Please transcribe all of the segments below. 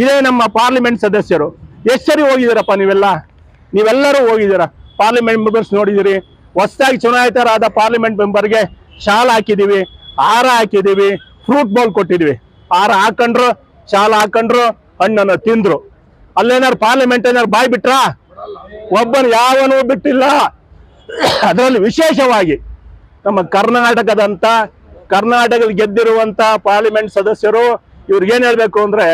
ಇದೇ ನಮ್ಮ ಪಾರ್ಲಿಮೆಂಟ್ ಸದಸ್ಯರು. ಎಷ್ಟು ಸರಿ ಹೋಗಿದ್ದೀರಪ್ಪ ನೀವೆಲ್ಲ? ನೀವೆಲ್ಲರೂ ಹೋಗಿದ್ದೀರಾ? ಪಾರ್ಲಿಮೆಂಟ್ ಮೆಂಬರ್ಸ್ ನೋಡಿದಿರಿ ಹೊಸದಾಗಿ ಚುನಾಯಿತರಾದ ಪಾರ್ಲಿಮೆಂಟ್ ಮೆಂಬರ್ಗೆ ಶಾಲ್ ಹಾಕಿದ್ದೀವಿ, ಹಾರ ಹಾಕಿದ್ದೀವಿ ಫ್ರೂಟ್ ಬೌಲ್ ಕೊಟ್ಟಿದ್ವಿ ಹಾರ ಹಾಕೊಂಡ್ರು, ಶಾಲ ಹಾಕೊಂಡ್ರು, ಹಣ್ಣನ್ನು ತಿಂದ್ರು. ಅಲ್ಲೇನಾರು ಪಾರ್ಲಿಮೆಂಟ್ ಏನಾರು ಬಾಯ್ ಬಿಟ್ರಾ? ಒಬ್ಬನು ಯಾವನು ಬಿಟ್ಟಿಲ್ಲ. ಅದರಲ್ಲಿ ವಿಶೇಷವಾಗಿ ನಮ್ಮ ಕರ್ನಾಟಕದಂತ, ಕರ್ನಾಟಕದಲ್ಲಿ ಗೆದ್ದಿರುವಂತ ಪಾರ್ಲಿಮೆಂಟ್ ಸದಸ್ಯರು ಇವ್ರಿಗೇನ್ ಹೇಳ್ಬೇಕು ಅಂದ್ರೆ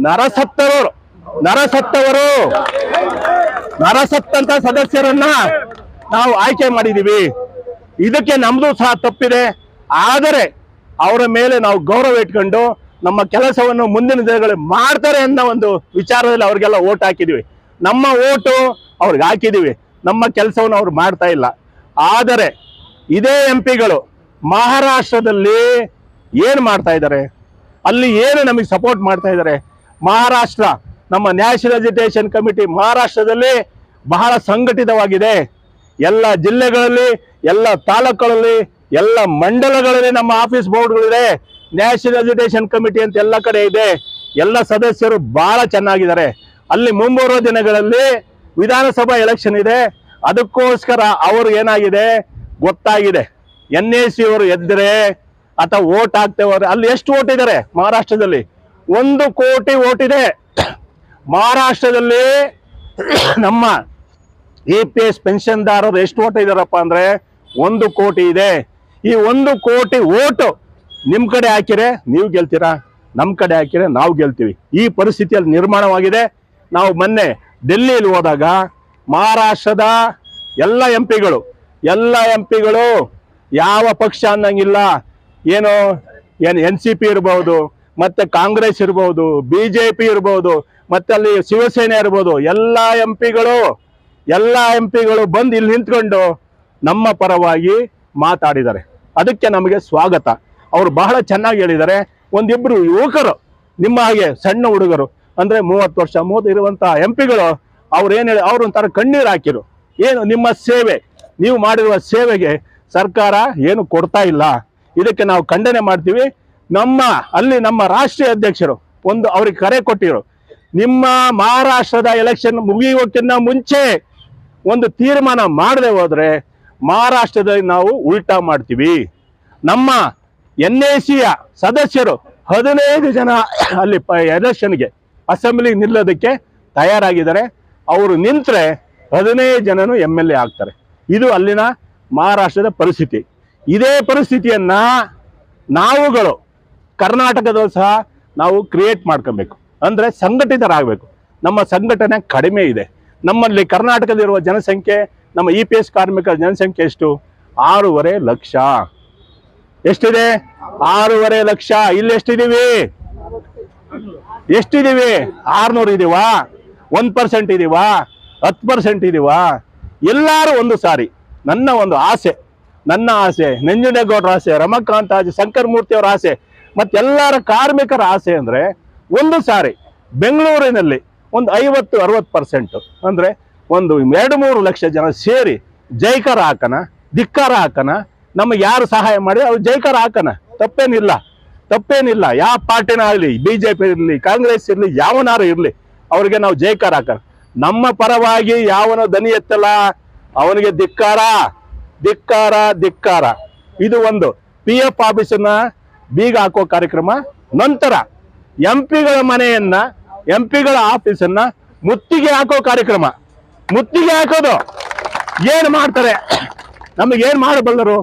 ನರಸತ್ತವರು. ನರಸತ್ತವರು. ನರಸತ್ತಂತ ಸದಸ್ಯರನ್ನ ನಾವು ಆಯ್ಕೆ ಮಾಡಿದೀವಿ. ಇದಕ್ಕೆ ನಮ್ದು ಸಹ ತಪ್ಪಿದೆ. ಆದರೆ ಅವರ ಮೇಲೆ ನಾವು ಗೌರವ ಇಟ್ಕೊಂಡು ನಮ್ಮ ಕೆಲಸವನ್ನು ಮುಂದಿನ ದಿನಗಳಲ್ಲಿ ಮಾಡ್ತಾರೆ ಅನ್ನೋ ಒಂದು ವಿಚಾರದಲ್ಲಿ ಅವ್ರಿಗೆಲ್ಲ ಓಟ್ ಹಾಕಿದೀವಿ. ನಮ್ಮ ಓಟು ಅವ್ರಿಗೆ ಹಾಕಿದೀವಿ. ನಮ್ಮ ಕೆಲಸವನ್ನು ಅವ್ರು ಮಾಡ್ತಾ ಇಲ್ಲ. ಆದರೆ ಇದೇ ಎಂ ಪಿಗಳು ಮಹಾರಾಷ್ಟ್ರದಲ್ಲಿ ಏನು ಮಾಡ್ತಾ ಇದ್ದಾರೆ? ಅಲ್ಲಿ ಏನು ನಮಗೆ ಸಪೋರ್ಟ್ ಮಾಡ್ತಾ ಇದ್ದಾರೆ? ಮಹಾರಾಷ್ಟ್ರ, ನಮ್ಮ ನ್ಯಾಷನಲ್ ಎಜುಟೇಷನ್ ಕಮಿಟಿ ಮಹಾರಾಷ್ಟ್ರದಲ್ಲಿ ಬಹಳ ಸಂಘಟಿತವಾಗಿದೆ. ಎಲ್ಲ ಜಿಲ್ಲೆಗಳಲ್ಲಿ, ಎಲ್ಲ ತಾಲೂಕುಗಳಲ್ಲಿ, ಎಲ್ಲ ಮಂಡಲಗಳಲ್ಲಿ ನಮ್ಮ ಆಫೀಸ್ ಬೋರ್ಡ್ಗಳಿದೆ. ನ್ಯಾಷನಲ್ ಎಜುಟೇಷನ್ ಕಮಿಟಿ ಅಂತ ಎಲ್ಲ ಕಡೆ ಇದೆ. ಎಲ್ಲ ಸದಸ್ಯರು ಬಹಳ ಚೆನ್ನಾಗಿದ್ದಾರೆ. ಅಲ್ಲಿ ಮುಂಬರುವ ದಿನಗಳಲ್ಲಿ ವಿಧಾನಸಭಾ ಎಲೆಕ್ಷನ್ ಇದೆ. ಅದಕ್ಕೋಸ್ಕರ ಅವರು ಏನಾಗಿದೆ? ಗೊತ್ತಾಗಿದೆ. ಎನ್ ಎ ಸಿ ಅವರು ಎದ್ದರೆ ಅಥವಾ ಓಟ್ ಹಾಕ್ತೇವೆ ಅಲ್ಲಿ ಎಷ್ಟು ಓಟ್ ಇದ್ದಾರೆ ಮಹಾರಾಷ್ಟ್ರದಲ್ಲಿ? ಒಂದು ಕೋಟಿ ಓಟ್ ಇದೆ. ಮಹಾರಾಷ್ಟ್ರದಲ್ಲಿ ನಮ್ಮ ಎ ಪಿ ಎಸ್ ಪೆನ್ಷನ್ದಾರರು ಎಷ್ಟು ಓಟ್ ಇದಾರಪ್ಪ ಅಂದ್ರೆ ಒಂದು ಕೋಟಿ ಇದೆ. ಈ ಒಂದು ಕೋಟಿ ಓಟು ನಿಮ್ಮ ಕಡೆ ಹಾಕಿರೆ ನೀವು ಗೆಲ್ತೀರಾ? ನಮ್ಮ ಕಡೆ ಹಾಕಿರೆ ನಾವು ಗೆಲ್ತೀವಿ. ಈ ಪರಿಸ್ಥಿತಿಯಲ್ಲಿ ನಿರ್ಮಾಣವಾಗಿದೆ. ನಾವು ಮೊನ್ನೆ ಡೆಲ್ಲಿಯಲ್ಲಿ ಹೋದಾಗ ಮಹಾರಾಷ್ಟ್ರದ ಎಲ್ಲ ಎಂ ಪಿಗಳು, ಎಲ್ಲ ಎಂ ಪಿಗಳು ಯಾವ ಪಕ್ಷ ಅನ್ನಂಗಿಲ್ಲ. ಏನು ಏನು ಎನ್ ಸಿ ಪಿ ಇರ್ಬೋದು ಮತ್ತೆ ಕಾಂಗ್ರೆಸ್ ಇರ್ಬೋದು ಬಿ ಜೆ ಪಿ ಇರ್ಬೋದು, ಮತ್ತೆ ಅಲ್ಲಿ ಶಿವಸೇನೆ ಇರ್ಬೋದು, ಎಲ್ಲ ಎಂ ಪಿಗಳು ಎಲ್ಲ ಎಂ ಪಿಗಳು ಬಂದು ಇಲ್ಲಿ ನಿಂತ್ಕೊಂಡು ನಮ್ಮ ಪರವಾಗಿ ಮಾತಾಡಿದ್ದಾರೆ. ಅದಕ್ಕೆ ನಮಗೆ ಸ್ವಾಗತ. ಅವರು ಬಹಳ ಚೆನ್ನಾಗಿ ಹೇಳಿದ್ದಾರೆ. ಒಂದಿಬ್ಬರು ಯುವಕರು, ನಿಮ್ಮ ಹಾಗೆ ಸಣ್ಣ ಹುಡುಗರು, ಅಂದ್ರೆ ಮೂವತ್ತು ವರ್ಷ ಮೂವತ್ತು ಇರುವಂತ ಎಂ ಪಿಗಳು ಅವ್ರು ಏನು ಹೇಳಿ, ಅವ್ರು ಒಂಥರ ಕಣ್ಣೀರು ಹಾಕಿರು. ಏನು, ನಿಮ್ಮ ಸೇವೆ, ನೀವು ಮಾಡಿರುವ ಸೇವೆಗೆ ಸರ್ಕಾರ ಏನು ಕೊಡ್ತಾ ಇಲ್ಲ. ಇದಕ್ಕೆ ನಾವು ಖಂಡನೆ ಮಾಡ್ತೀವಿ. ನಮ್ಮ, ಅಲ್ಲಿ ನಮ್ಮ ರಾಷ್ಟ್ರೀಯ ಅಧ್ಯಕ್ಷರು, ಒಂದು ಅವ್ರಿಗೆ ಕರೆ ಕೊಟ್ಟಿರು ನಿಮ್ಮ ಮಹಾರಾಷ್ಟ್ರದ ಎಲೆಕ್ಷನ್ ಮುಗಿಯೋಕ್ಕಿಂತ ಮುಂಚೆ ಒಂದು ತೀರ್ಮಾನ ಮಾಡದೆ ಹೋದ್ರೆ ಮಹಾರಾಷ್ಟ್ರದಲ್ಲಿ ನಾವು ಉಲ್ಟಾ ಮಾಡ್ತೀವಿ. ನಮ್ಮ ಎನ್ ಎ ಸಿಯ ಸದಸ್ಯರು ಹದಿನೈದು ಜನ ಅಲ್ಲಿ ಎಲೆಕ್ಷನ್ಗೆ ಅಸೆಂಬ್ಲಿ ನಿಲ್ಲೋದಕ್ಕೆ ತಯಾರಾಗಿದ್ದಾರೆ. ಅವರು ನಿಂತರೆ ಹದಿನೈದು ಜನನು ಎಂ ಎಲ್ ಎ ಆಗ್ತಾರೆ. ಇದು ಅಲ್ಲಿನ ಮಹಾರಾಷ್ಟ್ರದ ಪರಿಸ್ಥಿತಿ. ಇದೇ ಪರಿಸ್ಥಿತಿಯನ್ನ ನಾವುಗಳು ಕರ್ನಾಟಕದಲ್ಲೂ ಸಹ ನಾವು ಕ್ರಿಯೇಟ್ ಮಾಡ್ಕೊಬೇಕು. ಅಂದ್ರೆ ಸಂಘಟಿತರಾಗಬೇಕು. ನಮ್ಮ ಸಂಘಟನೆ ಕಡಿಮೆ ಇದೆ. ನಮ್ಮಲ್ಲಿ ಕರ್ನಾಟಕದಲ್ಲಿರುವ ಜನಸಂಖ್ಯೆ, ನಮ್ಮ ಇ ಪಿ ಎಸ್ ಕಾರ್ಮಿಕರ ಜನಸಂಖ್ಯೆ ಎಷ್ಟು? ಆರೂವರೆ ಲಕ್ಷ. ಎಷ್ಟಿದೆ? ಆರೂವರೆ ಲಕ್ಷ. ಇಲ್ಲಿ ಎಷ್ಟಿದೀವಿ? ಎಷ್ಟಿದೀವಿ? ಆರ್ನೂರು ಇದೀವಾ? ಒಂದು ಪರ್ಸೆಂಟ್ ಇದೀವಾ? ಹತ್ತು ಪರ್ಸೆಂಟ್ ಇದೀವಾ? ಎಲ್ಲರೂ ಒಂದು ಸಾರಿ. ನನ್ನ ಒಂದು ಆಸೆ. ನನ್ನ ಆಸೆ ನಂಜುನೇಗೌಡರ ಆಸೆ, ರಮಕಾಂತ್ ಆಸೆ ಶಂಕರ್ ಮೂರ್ತಿ ಅವರ ಆಸೆ. ಮತ್ತೆಲ್ಲರ ಕಾರ್ಮಿಕರ ಆಸೆ ಅಂದ್ರೆ ಒಂದು ಸಾರಿ ಬೆಂಗಳೂರಿನಲ್ಲಿ ಒಂದು ಐವತ್ತು, ಅರವತ್ತು ಪರ್ಸೆಂಟ್ ಅಂದ್ರೆ ಒಂದು ಎರಡು ಮೂರು ಲಕ್ಷ ಜನ ಸೇರಿ ಜೈಕಾರ ಹಾಕನ, ಧಿಕ್ಕಾರ ಹಾಕನ, ನಮಗೆ ಯಾರು ಸಹಾಯ ಮಾಡಿ ಅವ್ರು ಜೈಕಾರ ಹಾಕನ. ತಪ್ಪೇನಿಲ್ಲ ತಪ್ಪೇನಿಲ್ಲ. ಯಾವ ಪಾರ್ಟಿನ ಆಗಲಿ ಬಿ ಜೆ ಪಿ ಇರಲಿ, ಕಾಂಗ್ರೆಸ್ ಇರಲಿ, ಯಾವನಾರು ಇರಲಿ, ಅವ್ರಿಗೆ ನಾವು ಜೈಕಾರ ಹಾಕ ನಮ್ಮ ಪರವಾಗಿ ಯಾವನ ದನಿ ಎತ್ತಲ್ಲ? ಅವನಿಗೆ ಧಿಕ್ಕಾರ ಧಿಕ್ಕಾರ ಧಿಕ್ಕಾರ. ಇದು ಒಂದು. ಪಿ ಎಫ್ ಆಫೀಸನ್ನ ಬೀಗ ಹಾಕೋ ಕಾರ್ಯಕ್ರಮ. ನಂತರ ಎಂ ಪಿಗಳ ಮನೆಯನ್ನ ಎಂ ಪಿಗಳ ಆಫೀಸನ್ನ ಮುತ್ತಿಗೆ ಹಾಕೋ ಕಾರ್ಯಕ್ರಮ. ಮುತ್ತಿಗೆ ಹಾಕೋದು ಏನ್ ಮಾಡ್ತಾರೆ? ನಮಗೆ ಏನ್ ಮಾಡಬಲ್ಲರು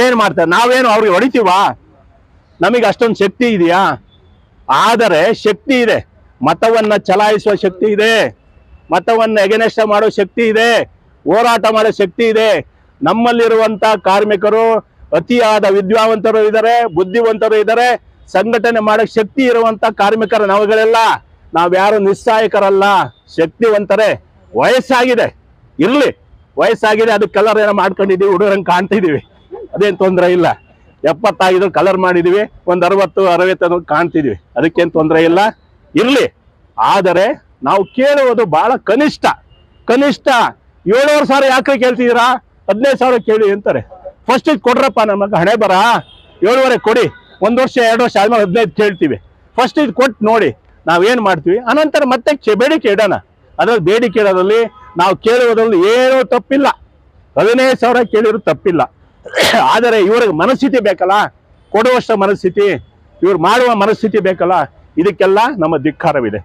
ಏನ್ ಮಾಡ್ತಾರೆ? ನಾವೇನು ಅವ್ರಿಗೆ ಹೊಡಿತೀವಾ? ನಮಗೆ ಅಷ್ಟೊಂದು ಶಕ್ತಿ ಇದೆಯಾ? ಆದರೆ ಶಕ್ತಿ ಇದೆ. ಮತವನ್ನ ಚಲಾಯಿಸುವ ಶಕ್ತಿ ಇದೆ. ಮತವನ್ನ ಎಗನೆಷ್ಟ ಮಾಡೋ ಶಕ್ತಿ ಇದೆ. ಹೋರಾಟ ಮಾಡೋ ಶಕ್ತಿ ಇದೆ. ನಮ್ಮಲ್ಲಿರುವಂತ ಕಾರ್ಮಿಕರು ಅತಿಯಾದ ವಿದ್ಯಾವಂತರು ಇದ್ದಾರೆ, ಬುದ್ಧಿವಂತರು ಇದ್ದಾರೆ. ಸಂಘಟನೆ ಮಾಡಕ್ ಶಕ್ತಿ ಇರುವಂತ ಕಾರ್ಮಿಕರ ನಾವುಗಳೆಲ್ಲ ನಾವ್ಯಾರು ನಿಸ್ಸಾಯಕರಲ್ಲ ಶಕ್ತಿವಂತರೇ. ವಯಸ್ಸಾಗಿದೆ, ಇರ್ಲಿ. ವಯಸ್ಸಾಗಿದೆ, ಅದು ಕಲರ್ ಏನೋ ಮಾಡ್ಕೊಂಡಿದ್ದೀವಿ, ಹುಡುಗರಂಗೆ ಕಾಣ್ತಿದೀವಿ ಅದೇನು ತೊಂದರೆ ಇಲ್ಲ. ಎಪ್ಪತ್ತಾಗಿದ್ರು ಕಲರ್ ಮಾಡಿದೀವಿ ಒಂದ್ ಅರವತ್ತು ಅರವತ್ತು ಕಾಣ್ತಿದೀವಿ ಅದಕ್ಕೇನು ತೊಂದರೆ ಇಲ್ಲ. ಇರ್ಲಿ. ಆದರೆ ನಾವು ಕೇಳುವುದು ಬಹಳ ಕನಿಷ್ಠ. ಕನಿಷ್ಠ ಏಳುವರೆ ಸಾವಿರ ಯಾಕೆ ಕೇಳ್ತಿದ್ದೀರಾ? ಹದಿನೈದು ಸಾವಿರ ಕೇಳಿ ಅಂತಾರೆ. ಫಸ್ಟ್ ಇದು ಕೊಡ್ರಪ್ಪ ನಮಗೆ ಹಣೆ ಬರ? ಏಳುವರೆ ಕೊಡಿ. ಒಂದು ವರ್ಷ, ಎರಡು ವರ್ಷ ಆದ್ಮೇಲೆ ಹದಿನೈದು ಕೇಳ್ತೀವಿ. ಫಸ್ಟ್ ಇದು ಕೊಟ್ಟು ನೋಡಿ ನಾವೇನು ಮಾಡ್ತೀವಿ? ಅನಂತರ ಮತ್ತೆ ಬೇಡಿಕೆ ಇಡೋಣ. ಅದ್ರಲ್ಲಿ ಬೇಡಿಕೆ ಇಡೋದ್ರಲ್ಲಿ ನಾವು ಕೇಳುವುದರಲ್ಲಿ ಏನೂ ತಪ್ಪಿಲ್ಲ. ಹದಿನೈದು ಸಾವಿರ ಕೇಳಿದ್ರು ತಪ್ಪಿಲ್ಲ. ಆದರೆ ಇವ್ರಿಗೆ ಮನಸ್ಥಿತಿ ಬೇಕಲ್ಲ? ಕೊಡುವಷ್ಟ ಮನಸ್ಥಿತಿ. ಇವ್ರು ಮಾಡುವ ಮನಸ್ಥಿತಿ ಬೇಕಲ್ಲ? ಇದಕ್ಕೆಲ್ಲ ನಮ್ಮ ಧಿಕ್ಕಾರವಿದೆ.